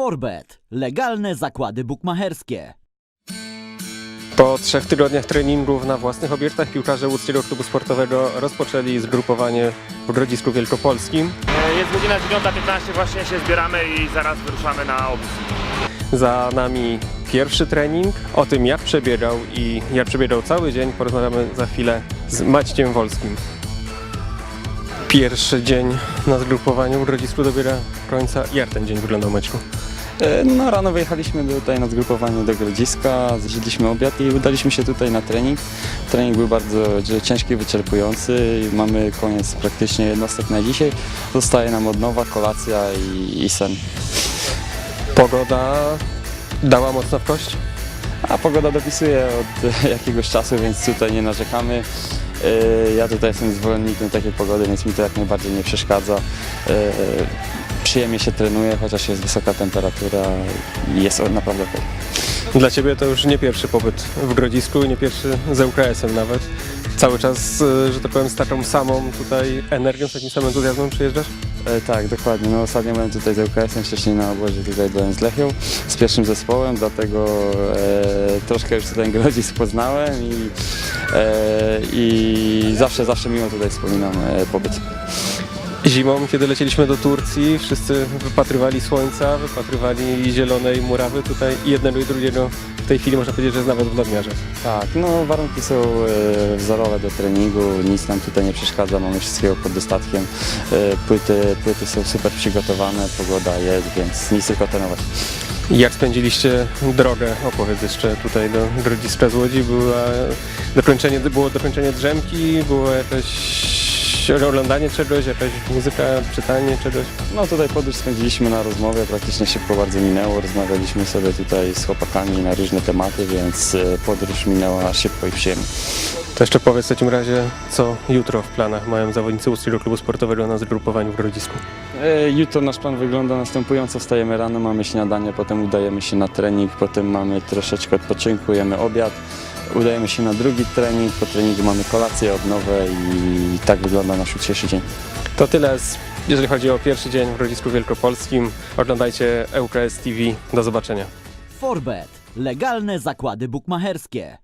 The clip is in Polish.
Forbet. Legalne zakłady bukmacherskie. Po trzech tygodniach treningów na własnych obiektach piłkarze łódzkiego klubu sportowego rozpoczęli zgrupowanie w Grodzisku Wielkopolskim. Jest godzina 9.15, właśnie się zbieramy i zaraz wyruszamy na obóz. Za nami pierwszy trening. O tym jak przebiegał i jak przebiegał cały dzień porozmawiamy za chwilę z Maćkiem Wolskim. Pierwszy dzień na zgrupowaniu w Grodzisku dobiera końca. Jak ten dzień wyglądał Maćku? E, No rano wyjechaliśmy tutaj na zgrupowanie do Grodziska, zjedliśmy obiad i udaliśmy się tutaj na trening. Trening był bardzo ciężki, wyczerpujący. Mamy koniec praktycznie jednostek na dzisiaj. Zostaje nam odnowa, kolacja i, i sen. Pogoda dała mocno w kość. A pogoda dopisuje od jakiegoś czasu, więc tutaj nie narzekamy. E, Ja tutaj jestem zwolennikiem takiej pogody, więc mi to jak najbardziej nie przeszkadza. E, Przyjemnie się trenuje, chociaż jest wysoka temperatura i jest naprawdę ok. Dla Ciebie to już nie pierwszy pobyt w Grodzisku, nie pierwszy z ŁKS-em nawet. Cały czas, e, że tak powiem, z taką samą tutaj energią, z takim samym entuzjazmem przyjeżdżasz? E, tak, dokładnie. No, ostatnio byłem tutaj z ŁKS-em, wcześniej na obozie tutaj byłem z Lechią, z pierwszym zespołem, dlatego e, troszkę już ten Grodzisk poznałem i, e, i zawsze, zawsze miło tutaj wspominam e, pobyt. Zimą, kiedy leciliśmy do Turcji, wszyscy wypatrywali słońca, wypatrywali zielonej murawy tutaj i jednego i drugiego w tej chwili można powiedzieć, że jest nawet w nadmiarze. Tak, no warunki są e, wzorowe do treningu, nic nam tutaj nie przeszkadza, mamy wszystkiego pod dostatkiem. E, płyty, płyty są super przygotowane, pogoda jest, więc nic tylko trenować. Jak spędziliście drogę? Opowiedz jeszcze tutaj do Grodziska z Łodzi. Była dokończenie, było dokończenie drzemki, było jakieś oglądanie czegoś, jakaś muzyka, czytanie czegoś. No tutaj podróż spędziliśmy na rozmowie, praktycznie szybko bardzo minęło, rozmawialiśmy sobie tutaj z chłopakami na różne tematy, więc e, podróż minęła szybko i przyjemnie. To jeszcze powiedz w takim razie, co jutro w planach mają zawodnicy Łódzkiego Klubu Sportowego na zgrupowaniu w Grodzisku. E, Jutro nasz plan wygląda następująco. Wstajemy rano, mamy śniadanie, potem udajemy się na trening, potem mamy troszeczkę odpoczynku, jemy obiad. Udajemy się na drugi trening, po treningu mamy kolację, odnowę i tak wygląda nasz jutrzejszy dzień. To tyle, z, jeżeli chodzi o pierwszy dzień w Grodzisku Wielkopolskim. Oglądajcie ŁKS TV. Do zobaczenia. Forbet. Legalne zakłady bukmacherskie.